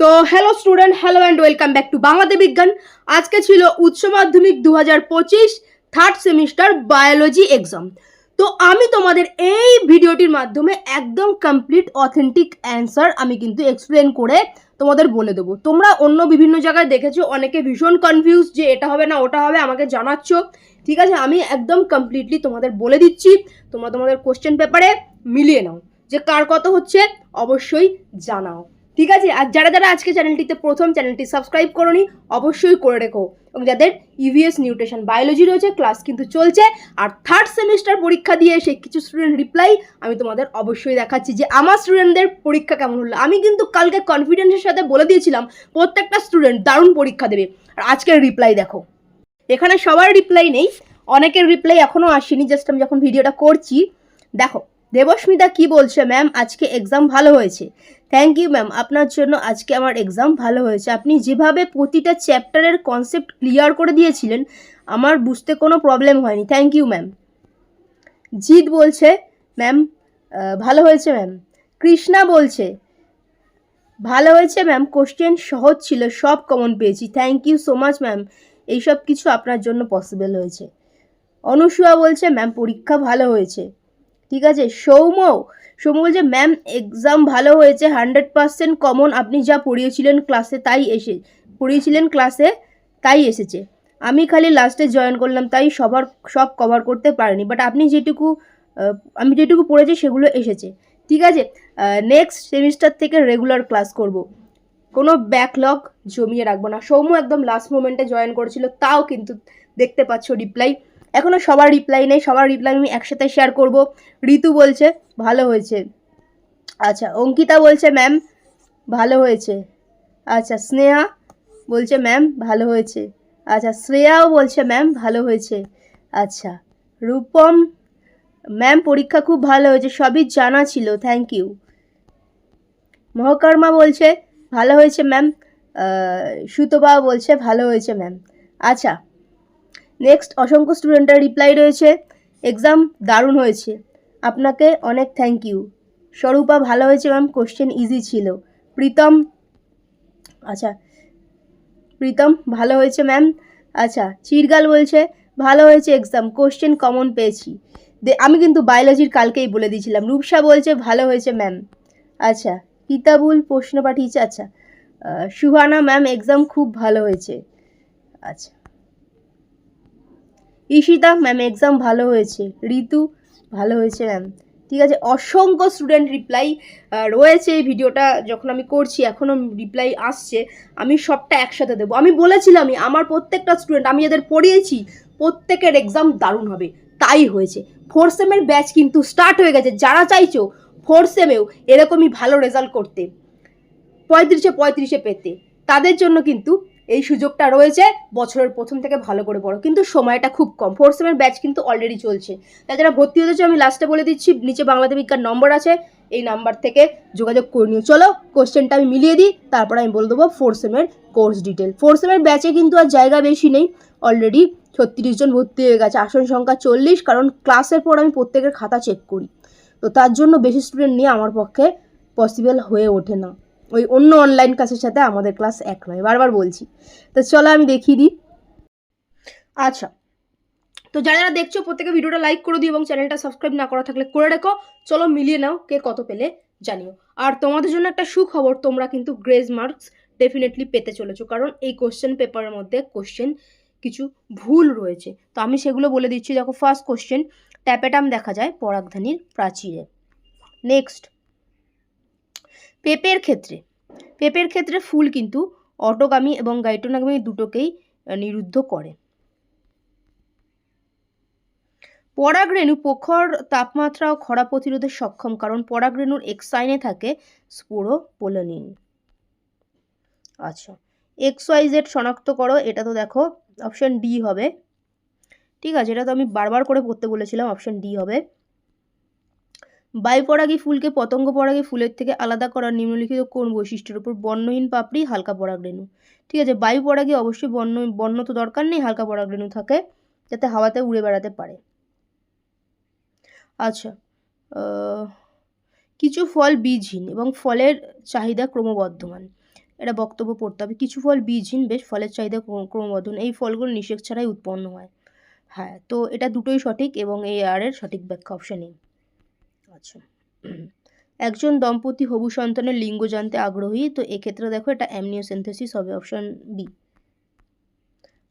তো hello student hello and welcome back to বাংলাতে বিজ্ঞান আজকে ছিল উচ্চ মাধ্যমিক দু হাজার পঁচিশ থার্ড সেমিস্টার বায়োলজি এক্সাম তো আমি তোমাদের এই ভিডিওটির মাধ্যমে একদম কমপ্লিট অথেন্টিক অ্যান্সার আমি কিন্তু এক্সপ্লেন করে তোমাদের বলে দেবো। তোমরা অন্য বিভিন্ন জায়গায় দেখেছ, অনেকে ভীষণ কনফিউজ যে এটা হবে না, ওটা হবে, আমাকে জানাচ্ছ। ঠিক আছে, আমি একদম কমপ্লিটলি তোমাদের বলে দিচ্ছি। তোমরা তোমাদের কোশ্চেন পেপারে মিলিয়ে নাও। যে কার কত হচ্ছে, অবশ্যই জানাও। ঠিক আছে? আর যারা যারা আজকে চ্যানেলটিতে প্রথম, চ্যানেলটি সাবস্ক্রাইব করনি, অবশ্যই করে রেখো। এবং যাদের ইভিএস নিউট্রিশন বায়োলজি রয়েছে ক্লাস কিন্তু চলছে, আর থার্ড সেমিস্টার পরীক্ষা দিয়ে সেই কিছু স্টুডেন্ট রিপ্লাই আমি তোমাদের অবশ্যই দেখাচ্ছি যে আমার স্টুডেন্টদের পরীক্ষা কেমন হলো। আমি কিন্তু কালকে কনফিডেন্সের সাথে বলে দিয়েছিলাম, প্রত্যেকটা স্টুডেন্ট দারুণ পরীক্ষা দেবে। আর আজকের রিপ্লাই দেখো। এখানে সবার রিপ্লাই নেই, অনেকের রিপ্লাই এখনও আসেনি জাস্ট আমি যখন ভিডিওটা করছি, দেখো দেবস্মিতা কি বলছে ম্যাম আজকে এক্সাম ভালো হয়েছে। থ্যাংক ইউ ম্যাম আপনার জন্য আজকে আমার এক্সাম ভালো হয়েছে। আপনি যেভাবে প্রতিটা চ্যাপ্টারের কনসেপ্ট ক্লিয়ার করে দিয়েছিলেন, আমার বুঝতে কোনো প্রবলেম হয়নি। থ্যাংক ইউ ম্যাম জিৎ বলছে ম্যাম ভালো হয়েছে ম্যাম কৃষ্ণা বলছে, ভালো হয়েছে ম্যাম কোশ্চেন সহজ ছিল, সব কমন পেয়েছি। Thank you so much ma'am এইসব কিছু আপনার জন্য পসিবল হয়েছে। অনুসুয়া বলছে ম্যাম পরীক্ষা ভালো হয়েছে। ঠিক আছে? সৌম্য সৌম্য বলছে ম্যাম এক্সাম ভালো হয়েছে হান্ড্রেড পার্সেন্ট কমন আপনি যা পড়িয়েছিলেন ক্লাসে তাই এসে, পড়িয়েছিলেন ক্লাসে তাই এসেছে। আমি খালি লাস্টে জয়েন করলাম, তাই সবার, সব কভার করতে পারিনি। বাট আপনি যেটুকু আমি যেটুকু পড়েছি সেগুলো এসেছে। ঠিক আছে? নেক্সট সেমিস্টার থেকে রেগুলার ক্লাস করব। কোনো ব্যাকলগ জমিয়ে রাখব না। সৌম্য একদম লাস্ট মোমেন্টে জয়েন করেছিল, তাও কিন্তু দেখতে পাচ্ছ রিপ্লাই এখনও সবার রিপ্লাই নেই, সবার রিপ্লাই আমি একসাথে শেয়ার করব। ঋতু বলছে, ভালো হয়েছে। আচ্ছা অঙ্কিতা বলছে ম্যাম ভালো হয়েছে। আচ্ছা স্নেহা বলছে ম্যাম ভালো হয়েছে। আচ্ছা শ্রেয়াও বলছে ম্যাম ভালো হয়েছে। আচ্ছা রূপম ম্যাম পরীক্ষা খুব ভালো হয়েছে, সবই জানা ছিল থ্যাংক ইউ মহকর্মা বলছে, ভালো হয়েছে ম্যাম সুতবা বলছে, ভালো হয়েছে ম্যাম আচ্ছা নেক্সট অসংখ্য স্টুডেন্টের রিপ্লাই রয়েছে। এক্সাম দারুণ হয়েছে। আপনাকে অনেক থ্যাংক ইউ স্বরূপা ভালো হয়েছে ম্যাম কোশ্চেন ইজি ছিল। প্রীতম আচ্ছা প্রীতম ভালো হয়েছে ম্যাম আচ্ছা চিরগাল বলছে, ভালো হয়েছে এক্সাম কোশ্চেন কমন পেয়েছি। আমি কিন্তু বায়োলজির কালকেই বলে দিয়েছিলাম। রূপসা বলছে, ভালো হয়েছে ম্যাম আচ্ছা কিতাবুল প্রশ্ন পাঠিয়েছে আচ্ছা সুহানা ম্যাম এক্সাম খুব ভালো হয়েছে। আচ্ছা ঈশিতা ম্যাম এক্সাম ভালো হয়েছে। ঋতু ভালো হয়েছে ম্যাম ঠিক আছে? অসংখ্য স্টুডেন্ট রিপ্লাই রয়েছে এই ভিডিওটা যখন আমি করছি এখনও রিপ্লাই আসছে। আমি সবটা একসাথে দেবো। আমি বলেছিলামই, আমার প্রত্যেকটা স্টুডেন্ট আমি যাদের পড়িয়েছি, প্রত্যেকের এক্সাম দারুণ হবে। তাই হয়েছে। ফোর সেমের ব্যাচ কিন্তু স্টার্ট হয়ে গেছে। যারা চাইছো ফোর সেমেও এরকমই ভালো রেজাল্ট করতে। পঁয়ত্রিশে পঁয়ত্রিশে পেতে। তাদের জন্য কিন্তু এই সুযোগটা রয়েছে, বছরের প্রথম থেকে ভালো করে পড়ো। কিন্তু সময়টা খুব কম। ফোর সেমের ব্যাচ কিন্তু অলরেডি চলছে। তাই যারা ভর্তি হতেছে আমি লাস্টে বলে দিচ্ছি, নিচে বাংলাতে বিজ্ঞান নম্বর আছে, এই নাম্বার থেকে যোগাযোগ করে নিও। চলো কোশ্চেনটা আমি মিলিয়ে দিই, তারপর আমি বলে দেবো ফোর সেমের কোর্স ডিটেল ফোর সেমের ব্যাচে কিন্তু আর জায়গা বেশি নেই। অলরেডি ছত্রিশ জন ভর্তি হয়ে গেছে, আসন সংখ্যা চল্লিশ, কারণ ক্লাসের পর আমি প্রত্যেকের খাতা চেক করি। তো তার জন্য বেশি স্টুডেন্ট নিয়ে আমার পক্ষে পসিবল হয়ে ওঠে না। ওই অন্য অনলাইন ক্লাসের সাথে আমাদের ক্লাস এক নয়। বারবার বলছি। তো চলো আমি দেখিয়ে দিই। আচ্ছা। তো যারা যারা দেখছ, প্রত্যেকে ভিডিওটা লাইক করে দিও এবং চ্যানেলটা সাবস্ক্রাইব না করা থাকলে করে রেখো। চলো মিলিয়ে নাও কে কত পেলে জানিও। আর তোমাদের জন্য একটা সুখবর, তোমরা কিন্তু গ্রেজ মার্কস ডেফিনেটলি পেতে চলেছো। কারণ এই কোশ্চেন পেপারের মধ্যে কোশ্চেন কিছু ভুল রয়েছে। তো আমি সেগুলো বলে দিচ্ছি। দেখো ফার্স্ট কোশ্চেন ট্যাপেটাম দেখা যায় পরাগধানীর প্রাচীরে। নেক্সট পেপের ক্ষেত্রে। পেপের ক্ষেত্রে ফুল কিন্তু অটোগামী এবং গাইটোনাগামী দুটোকেই নিরুদ্ধ করে। পরাগরেণু প্রখর তাপমাত্রা ও খরা প্রতিরোধে সক্ষম, কারণ পরাগরেণুর এক্সাইনে থাকে স্পোরোপোলোনিন। আচ্ছা এক্স ওয়াই জেড শনাক্ত করো, এটা তো দেখো অপশান ডি হবে। ঠিক আছে, এটা তো আমি বারবার করে পড়তে বলেছিলাম, অপশান ডি হবে। বায়ুপরাগী ফুলকে, পতঙ্গ পরাগী ফুলের থেকে আলাদা করার নিম্নলিখিত কোন বৈশিষ্ট্যের উপর বর্ণহীন পাপড়ি, হালকা পরাগ পরাগরেণু ঠিক আছে, বায়ু পরাগী অবশ্যই বর্ণ বর্ণ তো দরকার নেই, হালকা পরাগরেণু থাকে, যাতে হাওয়াতে উড়ে বেড়াতে পারে। আচ্ছা কিছু ফল বীজহীন এবং ফলের চাহিদা ক্রমবর্ধমান। এটা বক্তব্য পড়তে হবে। কিছু ফল বীজহীন, বেশ, ফলের চাহিদা ক্রম- ক্রমবর্ধন এই ফলগুলো নিষেক ছাড়াই উৎপন্ন হয়। হ্যাঁ তো এটা দুটোই সঠিক এবং এই আর এর সঠিক ব্যাখ্যা অপশন এই আচ্ছা একজন দম্পতি হবু সন্তানের লিঙ্গ জানতে আগ্রহী, তো এক্ষেত্রে দেখো এটা অ্যামনিওসেন্থেসিস হবে অপশন বি।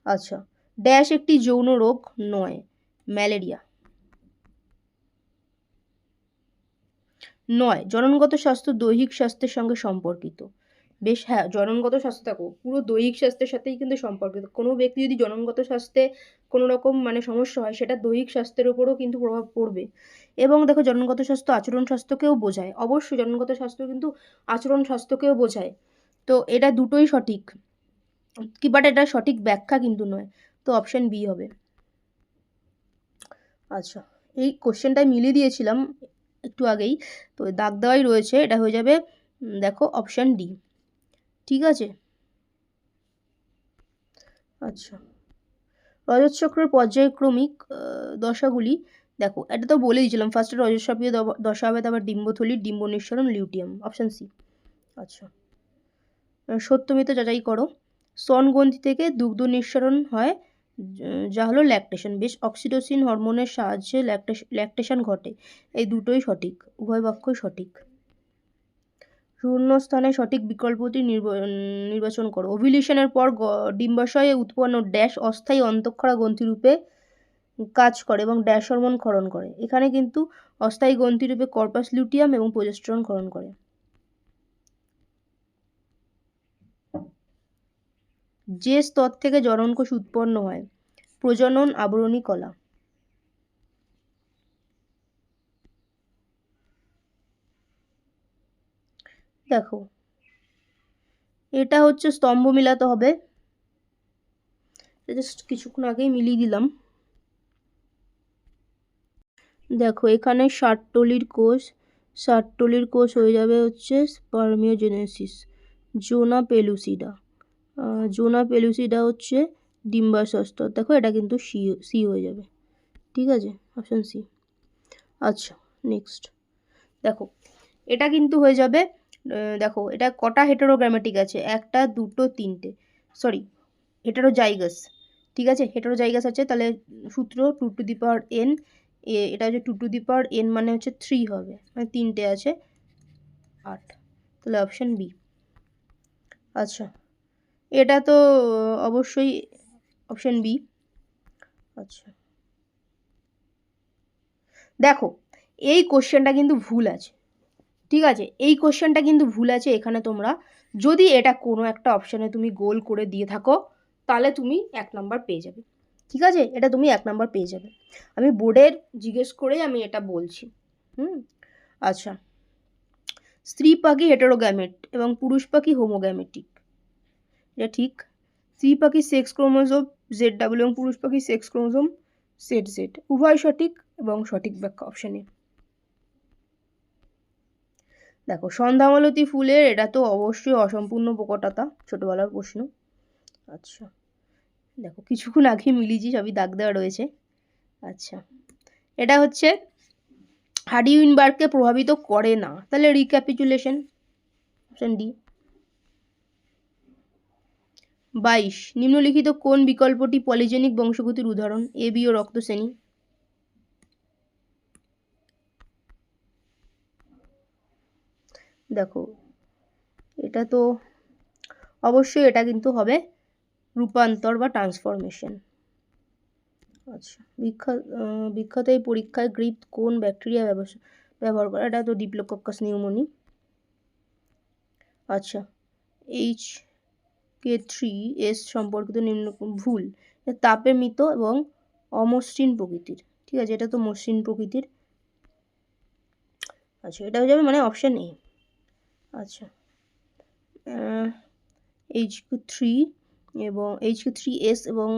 আচ্ছা ড্যাশ একটি যৌন রোগ নয়, ম্যালেরিয়া। নয়, জননগত স্বাস্থ্য দৈহিক স্বাস্থ্যের সঙ্গে সম্পর্কিত। বেশ হ্যাঁ জননগত স্বাস্থ্য দেখো, পুরো দৈহিক স্বাস্থ্যের সাথেই কিন্তু সম্পর্কিত। কোনো ব্যক্তি যদি জননগত স্বাস্থ্যে কোনো রকম মানে সমস্যা হয়, সেটা দৈহিক স্বাস্থ্যের উপরও কিন্তু প্রভাব পড়বে। এবং দেখো, জননগত স্বাস্থ্য আচরণ স্বাস্থ্যকেও বোঝায়। অবশ্যই জননগত স্বাস্থ্য কিন্তু আচরণ স্বাস্থ্যকেও বোঝায়। তো এটা দুটোই সঠিক। কি বাট এটা সঠিক ব্যাখ্যা কিন্তু নয়। তো অপশান বি হবে। আচ্ছা এই কোশ্চেনটা মিলিয়ে দিয়েছিলাম একটু আগেই। তো দাগ দেওয়াই রয়েছে। এটা হয়ে যাবে দেখো অপশান ডি ঠিক আছে? আচ্ছা। রজত চক্রের পর্যায়ক্রমিক দশাগুলি দেখো, এটা তো বলে দিয়েছিলাম। ফার্স্টে রজস্বপীয় দশা হবে, তারপর ডিম্বথলি ডিম্ব নিঃসরণ লিউটিয়াম অপশান সি আচ্ছা। সত্যমিত যাচাই করো। স্তনগ্রন্থি থেকে দুগ্ধ নিঃসরণ হয়, যা হলো ল্যাকটেশন বেশ অক্সিটোসিন হরমোনের সাহায্যে ল্যাকটেশন ল্যাকটেশন ঘটে। এই দুটোই সঠিক, উভয় বাক্যই সঠিক। শূন্যস্থানে সঠিক বিকল্পটি নির্ব- নির্বাচন করো। ওভিলেশনের পর ডিম্বাশয়ে উৎপন্ন ড্যাশ অস্থায়ী অন্তঃক্ষরা গ্রন্থিরূপে কাজ করে এবং ড্যাশ হরমোন ক্ষরণ করে। এখানে কিন্তু অস্থায়ী গ্রন্থিরূপে কর্পাস লিউটিয়াম এবং প্রজেস্টেরন ক্ষরণ করে। যে স্তর থেকে জননকোষ উৎপন্ন হয়, প্রজনন আবরণী কলা। দেখো। এটা হচ্ছে স্তম্ভ মিলাতে হবে। জাস্ট কিছুক্ষণ আগেই মিলিয়ে দিলাম। দেখো, এখানে ষাটটলির কোষ। ষাটটলির কোষ হয়ে যাবে হচ্ছে স্পার্মিওজেনেসিস জোনা পেলুসিডা জোনা পেলুসিডা হচ্ছে ডিম্বাশস্তর দেখো, এটা কিন্তু সি সি হয়ে যাবে। ঠিক আছে? অপশন সি আচ্ছা নেক্সট দেখো, এটা কিন্তু হয়ে যাবে দেখো, এটা কটা হেটারোগ্রামেটিক আছে? একটা, দুটো, তিনটে। সরি হেটেরোজাইগাস ঠিক আছে? হেটেরোজাইগাস আছে, তাহলে সূত্র two to the power n এটা হচ্ছে two to the power n মানে হচ্ছে থ্রি হবে। মানে তিনটে আছে, আট। তাহলে অপশান বি আচ্ছা এটা তো অবশ্যই অপশান বি আচ্ছা। দেখো, এই কোশ্চেনটা কিন্তু ভুল আছে। ঠিক আছে? এই কোশ্চেনটা কিন্তু ভুল আছে, এখানে তোমরা যদি এটা কোনো একটা অপশানে তুমি গোল করে দিয়ে থাকো, তাহলে তুমি এক নাম্বার পেয়ে যাবে। ঠিক আছে? এটা তুমি এক নাম্বার পেয়ে যাবে। আমি বোর্ডের জিজ্ঞেস করেই আমি এটা বলছি। হুম? আচ্ছা। স্ত্রী পাখি হেটেরোগ্যামেট এবং পুরুষ পাখি হোমোগ্যামেটিক এটা ঠিক। স্ত্রী পাখি সেক্স ক্রোমোজোম জেড ডাবল এবং পুরুষ পাখি সেক্স ক্রোমোজোম সেট জেড উভয় সঠিক এবং সঠিক ব্যাখ্যা অপশানে দেখো, সন্ধ্যামালতী ফুলের, এটা তো অবশ্যই অসম্পূর্ণ প্রকটতা ছোটোবেলার প্রশ্ন। আচ্ছা দেখো, কিছুক্ষণ আগে মিলিয়েছি সবই দাগ দেওয়া রয়েছে। আচ্ছা এটা হচ্ছে হাডি উইনবার্গকে প্রভাবিত করে না। তাহলে রিক্যাপিচুলেশন অপশন ডি বাইশ, নিম্নলিখিত কোন বিকল্পটি পলিজেনিক বংশগতির উদাহরণ? এ বি ও রক্তশ্রেণী। দেখো, এটা তো অবশ্যই এটা কিন্তু হবে রূপান্তর বা ট্রান্সফরমেশন আচ্ছা বিখ্যাত বিখ্যাত এই পরীক্ষায় গ্রিপ কোন ব্যাকটেরিয়া ব্যবসা, ব্যবহার করে? এটা তো ডিপ্লোকক্কাস নিউমোনি আচ্ছা এইচ কে থ্রি এস সম্পর্কিত নিম্ন ভুল। তাপে মৃত এবং অমসৃণ প্রকৃতির। ঠিক আছে, এটা তো মসৃণ প্রকৃতির। আচ্ছা এটা হয়ে যাবে মানে অপশান এ আচ্ছা। এইচ কিউ থ্রি এবং এইচ কিউ থ্রি এস এবং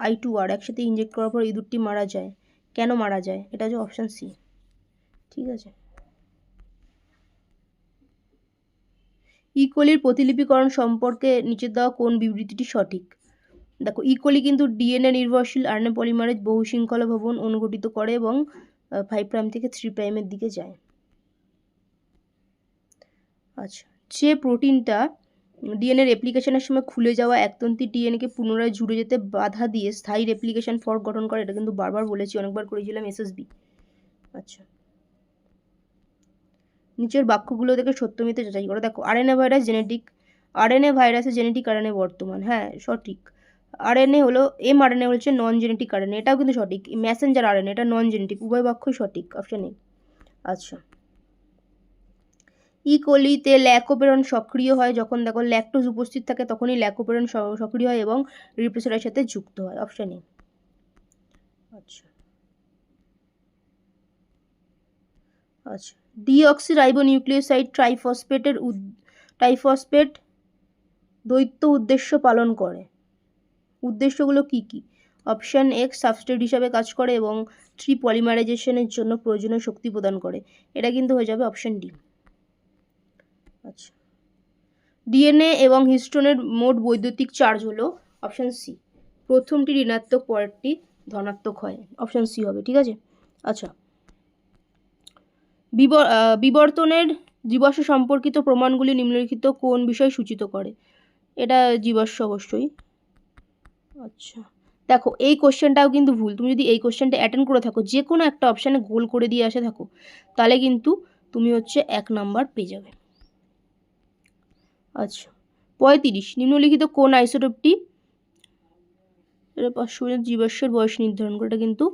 আই টু আর একসাথে ইনজেক্ট করার পর ইঁদুরটি মারা যায়। কেন মারা যায়? এটা হচ্ছে অপশান সি ঠিক আছে। ইকোলির প্রতিলিপিকরণ সম্পর্কে নিচে দেওয়া কোন বিবৃতিটি সঠিক? দেখো ইকোলি কিন্তু ডিএনএ নির্ভরশীল আরএনএ পলিমারেজ বহু শৃঙ্খলা ভবন অনুঘটিত করে এবং ফাইভ প্রাইম থেকে থ্রি প্রাইমের দিকে যায়। আচ্ছা যে প্রোটিনটা ডিএনএ রেপ্লিকেশনের সময় খুলে যাওয়া একতন্ত্রী ডিএনএকে পুনরায় জুড়ে যেতে বাধা দিয়ে স্থায়ী রেপ্লিকেশন ফর্ক গঠন করে, এটা কিন্তু বারবার বলেছি, অনেকবার করেছিলাম এসএসবি আচ্ছা। নিচের বাক্যগুলো থেকে সত্যমিতে যাচাই করো। দেখো আরএনএ ভাইরাস জেনেটিক আরএনএ ভাইরাসের জেনেটিক আরএনএ বর্তমান হ্যাঁ সঠিক। আরএনএ হলো এম আর আরএনএ হচ্ছে নন জেনেটিক আরএনএ এটাও কিন্তু সঠিক। ম্যাসেঞ্জার আর আরএনএ এটা নন জেনেটিক উভয় বাক্যই সঠিক অপশন এ আচ্ছা। ই কলিতে ল্যাকোপেরন সক্রিয় হয়, যখন দেখো ল্যাকটোজ উপস্থিত থাকে, তখনই ল্যাকোপেরন সক্রিয় হয় এবং রিপ্রেসরের সাথে যুক্ত হয় অপশান এ আচ্ছা। আচ্ছা। ডিঅক্সিরাইবোনিউক্লিওসাইড ট্রাইফসফেটের ট্রাইফসফেট দ্বৈত উদ্দেশ্য পালন করে। উদ্দেশ্যগুলো কি কি? অপশান এক্স সাবস্ট্রেট হিসাবে কাজ করে এবং থ্রি পলিমারাইজেশনের জন্য প্রয়োজনীয় শক্তি প্রদান করে। এটা কিন্তু হয়ে যাবে অপশান ডি আচ্ছা। ডিএনএ এবং হিস্টোনের মোট বৈদ্যুতিক চার্জ হলো অপশান সি প্রথমটি ঋণাত্মক, পরেরটি ধনাত্মক হয়। অপশান সি হবে, ঠিক আছে? আচ্ছা। বিবর্তনের জীবাশ্ম সম্পর্কিত প্রমাণগুলি নিম্নলিখিত কোন বিষয় সূচিত করে? এটা জীবাশ্ম অবশ্যই। আচ্ছা। দেখো, এই কোশ্চেনটাও কিন্তু ভুল। তুমি যদি এই কোশ্চেনটা অ্যাটেন্ড করে থাকো, যে কোনো একটা অপশানে গোল করে দিয়ে আসে, থাকো, তাহলে কিন্তু তুমি হচ্ছে এক নাম্বার পেয়ে যাবে। আচ্ছা পঁয়ত্রিশ, নিম্নলিখিত কোন আইসোটোপটি? পাঁচশো জীবাশ্মের বয়স নির্ধারণ করে এটা কিন্তু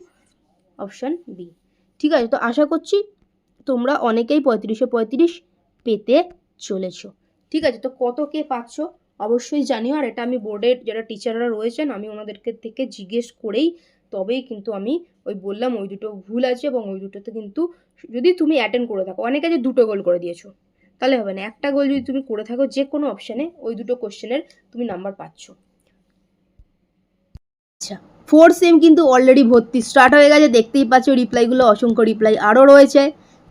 অপশান বি ঠিক আছে, তো আশা করছি তোমরা অনেকেই পঁয়ত্রিশে পঁয়ত্রিশ পেতে চলেছো। ঠিক আছে, তো কত কে পাচ্ছ অবশ্যই জানিও, আর এটা আমি বোর্ডের যারা টিচাররা রয়েছেন, আমি ওনাদেরকে থেকে জিজ্ঞেস করেই তবেই কিন্তু আমি ওই বললাম, ওই দুটো ভুল আছে এবং ওই দুটোতে কিন্তু যদি তুমি অ্যাটেন্ড করে থাকো, অনেকে যে দুটো গোল করে দিয়েছ। তাহলে হবে না। একটা গোল যদি তুমি করে থাকো যে কোনো অপশানে ওই দুটো কোশ্চেনের তুমি নাম্বার পাচ্ছ। আচ্ছা ফোর সেম কিন্তু অলরেডি ভর্তি। স্টার্ট হয়ে গেছে, দেখতেই পাচ্ছ রিপ্লাইগুলো অসংখ্য রিপ্লাই আরও রয়েছে।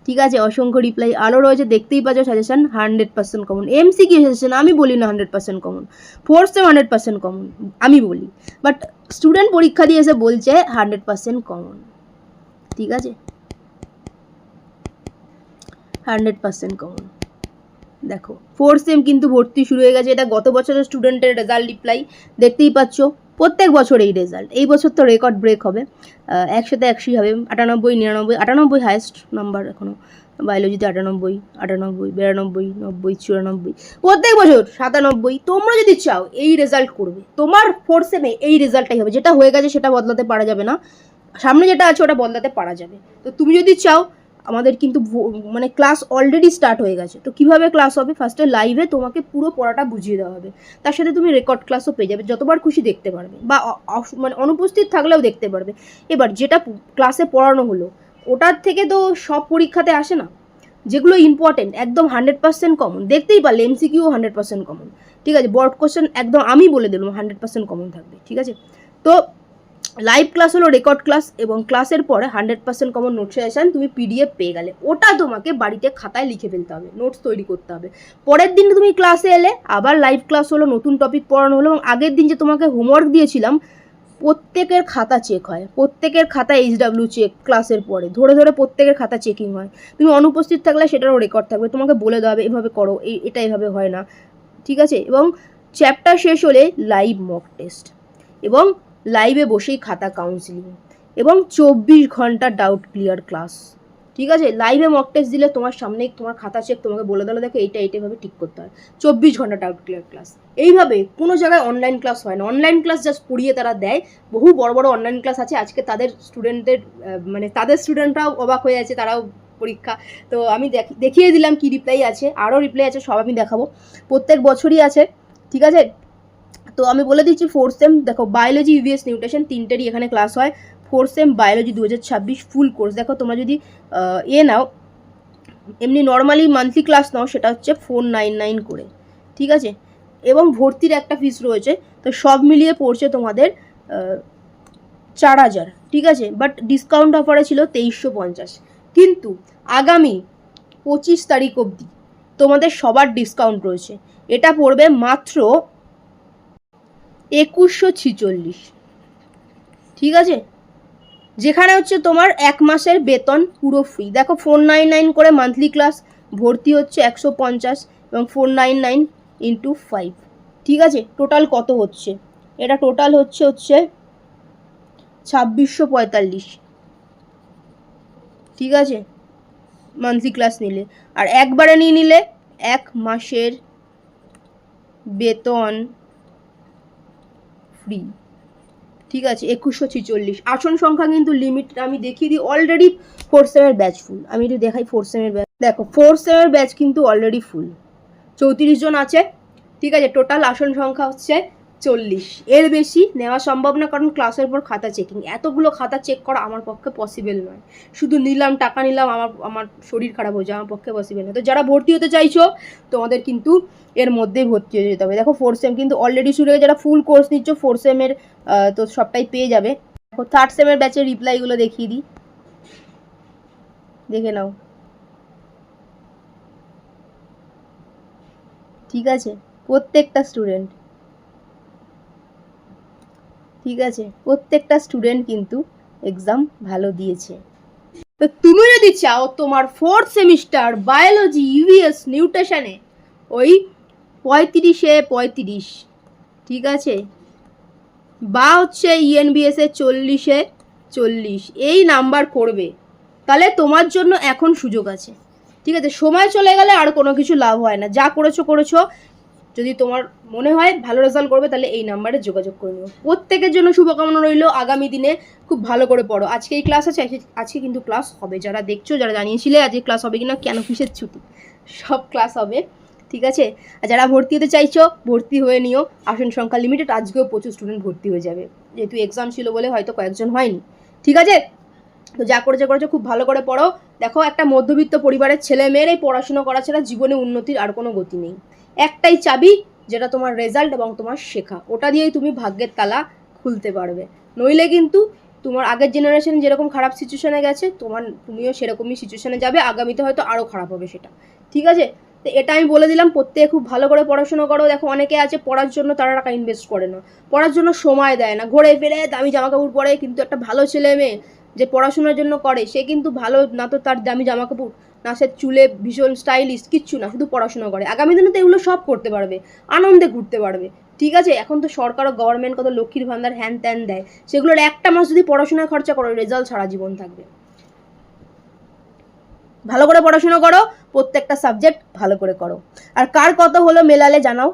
ঠিক আছে, অসংখ্য রিপ্লাই আরও রয়েছে, দেখতেই পাচ্ছ suggestion hundred percent common MCQ suggestion আমি বলি না hundred percent common four sem hundred percent common আমি বলি। বাট স্টুডেন্ট পরীক্ষা দিয়ে এসে বলছে হান্ড্রেড পার্সেন্ট কমন ঠিক আছে? হান্ড্রেড পার্সেন্ট কমন দেখো ফোর সেম কিন্তু ভর্তি শুরু হয়ে গেছে। এটা গত বছরের স্টুডেন্টের রেজাল্ট রিপ্লাই দেখতেই পাচ্ছ, প্রত্যেক বছর এই রেজাল্ট এই বছর তো রেকর্ড ব্রেক হবে। একশোতে একশোই হবে। আটানব্বই, নিরানব্বই, আটানব্বই হায়েস্ট নাম্বার এখনও বায়োলজিতে আটানব্বই আটানব্বই, বিরানব্বই, নব্বই, চুরানব্বই। প্রত্যেক বছর সাতানব্বই। তোমরা যদি চাও এই রেজাল্ট করবে, তোমার ফোর সেমে এই রেজাল্টটাই হবে। যেটা হয়ে গেছে সেটা বদলাতে পারা যাবে না। সামনে যেটা আছে ওটা বদলাতে পারা যাবে। তো তুমি যদি চাও আমাদের কিন্তু মানে ক্লাস অলরেডি স্টার্ট হয়ে গেছে। তো কীভাবে ক্লাস হবে? ফার্স্টে লাইভে তোমাকে পুরো পড়াটা বুঝিয়ে দেওয়া হবে। তার সাথে তুমি রেকর্ড ক্লাসও পেয়ে যাবে। যতবার খুশি দেখতে পারবে বা মানে অনুপস্থিত থাকলেও দেখতে পারবে। এবার যেটা ক্লাসে পড়ানো হলো, ওটার থেকে তো সব পরীক্ষাতে আসে না। যেগুলো ইম্পর্টেন্ট একদম হান্ড্রেড পার্সেন্ট কমন দেখতেই পারলে এমসিকিউ হান্ড্রেড পার্সেন্ট কমন ঠিক আছে? বর্ড কোশ্চেন একদম আমি বলে দিলাম হান্ড্রেড পার্সেন্ট কমন থাকবে। ঠিক আছে? তো লাইভ ক্লাস হলো রেকর্ড ক্লাস এবং ক্লাসের পরে hundred percent common note suggestion তুমি পিডিএফ পেয়ে গেলে। ওটা তোমাকে বাড়িতে খাতায় লিখে ফেলতে হবে নোটস তৈরি করতে হবে। পরের দিন তুমি ক্লাসে এলে, আবার লাইভ ক্লাস হলো, নতুন টপিক পড়ানো হলো এবং আগের দিন যে তোমাকে হোমওয়ার্ক দিয়েছিলাম, প্রত্যেকের খাতা চেক হয়। প্রত্যেকের খাতা এইচডাব্লিউ চেক ক্লাসের পরে। ধরে ধরে প্রত্যেকের খাতা চেকিং হয়। তুমি অনুপস্থিত থাকলে সেটারও রেকর্ড থাকবে। তোমাকে বলে দেওয়া হবে, এভাবে করো, এই, এটা এভাবে হয় না। ঠিক আছে? এবং চ্যাপ্টার শেষ হলে লাইভ মক টেস্ট এবং লাইভে বসেই খাতা কাউন্সিলিং এবং চব্বিশ ঘণ্টা ডাউট ক্লিয়ার ক্লাস ঠিক আছে? লাইভে মক টেস্ট দিলে তোমার সামনেই তোমার খাতা চেক তোমাকে বলে দিলো, দেখো এইটা এইটাভাবে ঠিক করতে হয়। চব্বিশ ঘণ্টা ডাউট ক্লিয়ার ক্লাস এইভাবে কোনো জায়গায় অনলাইন ক্লাস হয় না। অনলাইন ক্লাস জাস্ট পড়িয়ে তারা দেয়। বহু বড় বড় অনলাইন ক্লাস আছে। আজকে তাদের স্টুডেন্টদের মানে তাদের স্টুডেন্টরাও অবাক হয়ে আছে তারাও পরীক্ষা। তো আমি দেখ- দেখিয়ে দিলাম কি রিপ্লাই আছে। আরও রিপ্লাই আছে, সব আমি দেখাবো। প্রত্যেক বছরই আছে। ঠিক আছে? তো আমি বলে দিচ্ছি ফোর্থ সেম দেখো বায়োলজি ইভিএস নিউট্রিশন তিনটেরই এখানে ক্লাস হয়। ফোর্থ সেম বায়োলজি দু হাজার ছাব্বিশ ফুল কোর্স দেখো তোমরা যদি এ নাও, এমনি নর্মালি মান্থলি ক্লাস নাও, সেটা হচ্ছে ফোর নাইন নাইন করে, ঠিক আছে? এবং ভর্তির একটা ফিস রয়েছে, তো সব মিলিয়ে পড়ছে তোমাদের চার হাজার, ঠিক আছে? বাট ডিসকাউন্ট অফারে ছিল তেইশশো পঞ্চাশ। কিন্তু আগামী পঁচিশ তারিখ অবধি তোমাদের সবার ডিসকাউন্ট রয়েছে। এটা পড়বে মাত্র একুশশো ছিচল্লিশ। ঠিক আছে? যেখানে হচ্ছে তোমার এক মাসের বেতন পুরো ফ্রি দেখো ফোর নাইন নাইন করে মান্থলি ক্লাস ভর্তি হচ্ছে একশো পঞ্চাশ এবং four nine nine into five ঠিক আছে? টোটাল কত হচ্ছে? এটা টোটাল হচ্ছে হচ্ছে ছাব্বিশশো পঁয়তাল্লিশ। ঠিক আছে? মান্থলি ক্লাস নিলে। আর একবারে নিয়ে নিলে এক মাসের বেতন ফ্রি ঠিক আছে, একুশশো ছিচল্লিশ। আসন সংখ্যা কিন্তু লিমিট আমি দেখিয়ে দিই অলরেডি ফোর সেমের ব্যাচ ফুল আমি একটু দেখাই ফোর সেমের ব্যাচ দেখো ফোর সেমের ব্যাচ কিন্তু অলরেডি ফুল চৌত্রিশ জন আছে, ঠিক আছে টোটাল আসন সংখ্যা হচ্ছে চল্লিশ। এর বেশি নেওয়া সম্ভব না, কারণ ক্লাসের পর খাতা চেকিং এতগুলো খাতা চেক করা আমার পক্ষে পসিবল নয়। শুধু নিলাম, টাকা নিলাম, আমার আমার শরীর খারাপ হয়ে যায় আমার পক্ষে পসিবল নয়। তো যারা ভর্তি হতে চাইছো, তোমাদের কিন্তু এর মধ্যেই ভর্তি হয়ে যেতে হবে। দেখো ফোর সেম কিন্তু অলরেডি শুরু হয়ে, যারা ফুল কোর্স নিচ্ছ ফোর সেমের তো সবটাই পেয়ে যাবে। দেখো থার্ড সেমের ব্যাচের রিপ্লাইগুলো দেখিয়ে দিই। দেখে নাও। ঠিক আছে? প্রত্যেকটা স্টুডেন্ট ঠিক আছে? প্রত্যেকটা স্টুডেন্ট কিন্তু এক্সাম ভালো দিয়েছে। তো তুমি যদি চাও তোমার ফোর্থ সেমিস্টার বায়োলজি ইউএস নিউট্রিশনে ওই পঁয়ত্রিশে পঁয়ত্রিশ, ঠিক আছে? বা হচ্ছে E ইএনবিএস এর চল্লিশে চল্লিশ, এই নাম্বার করবে। তাহলে তোমার জন্য এখন সুযোগ আছে। ঠিক আছে? সময় চলে গেলে আর কোনো কিছু লাভ হয় না। যা করেছ করেছ। যদি তোমার মনে হয় ভালো রেজাল্ট করবে, তাহলে এই নাম্বারে যোগাযোগ করে নিও। প্রত্যেকের জন্য শুভকামনা রইল। আগামী দিনে খুব ভালো করে পড়ো। আজকে এই ক্লাস আছে, আজকে- কিন্তু ক্লাস হবে। যারা দেখছ, যারা জানিয়েছিলে আজকে ক্লাস হবে কিনা, কেন কিসের ছুটি? সব ক্লাস হবে। ঠিক আছে? আর যারা ভর্তি হতে চাইছো, ভর্তি হয়ে নিও। আসন সংখ্যা লিমিটেড আজকেও প্রচুর স্টুডেন্ট ভর্তি হয়ে যাবে। যেহেতু এক্সাম ছিল বলে হয়তো কয়েকজন হয়নি। ঠিক আছে? তো যা করেছে করেছ, খুব ভালো করে পড়ো। দেখো, একটা মধ্যবিত্ত পরিবারের ছেলে মেয়ের এই পড়াশুনো করা ছাড়া জীবনে উন্নতির আর কোনো গতি নেই। একটাই চাবি যেটা তোমার রেজাল্ট এবং তোমার শেখা। ওটা দিয়েই তুমি ভাগ্যের তালা খুলতে পারবে। নইলে কিন্তু তোমার আগের জেনারেশন যেরকম খারাপ সিচুয়েশনে গেছে, তোমার তুমিও সেরকমই সিচুয়েশনে যাবে, আগামীতে হয়তো আরও খারাপ হবে সেটা। ঠিক আছে? তো এটা আমি বলে দিলাম প্রত্যেকে খুব ভালো করে পড়াশোনা করো। দেখো, অনেকে আছে পড়ার জন্য তারা টাকা ইনভেস্ট করে না। পড়ার জন্য সময় দেয় না। ঘোরে ফেরে দামি জামা কাপড় পরে কিন্তু একটা ভালো ছেলে মেয়ে যে পড়াশোনার জন্য করে, সে কিন্তু ভালো না তো তার দামি জামা কাপড় না সে চুলে ভীষণ স্টাইলিশ কিচ্ছু না, শুধু পড়াশোনা করে। আগামী দিনে তো এগুলো সব করতে পারবে, আনন্দে ঘুরতে পারবে। ঠিক আছে, এখন তো সরকার ও গভর্নমেন্ট কত লক্ষ্মীর ভান্ডার হ্যান ত্যান দেয়, সেগুলোর একটা মাস যদি পড়াশোনায় খরচা করো রেজাল্ট সারা জীবন থাকবে। ভালো করে পড়াশোনা করো, প্রত্যেকটা সাবজেক্ট ভালো করে করো। আর কার কত হলো মেলালে জানাও।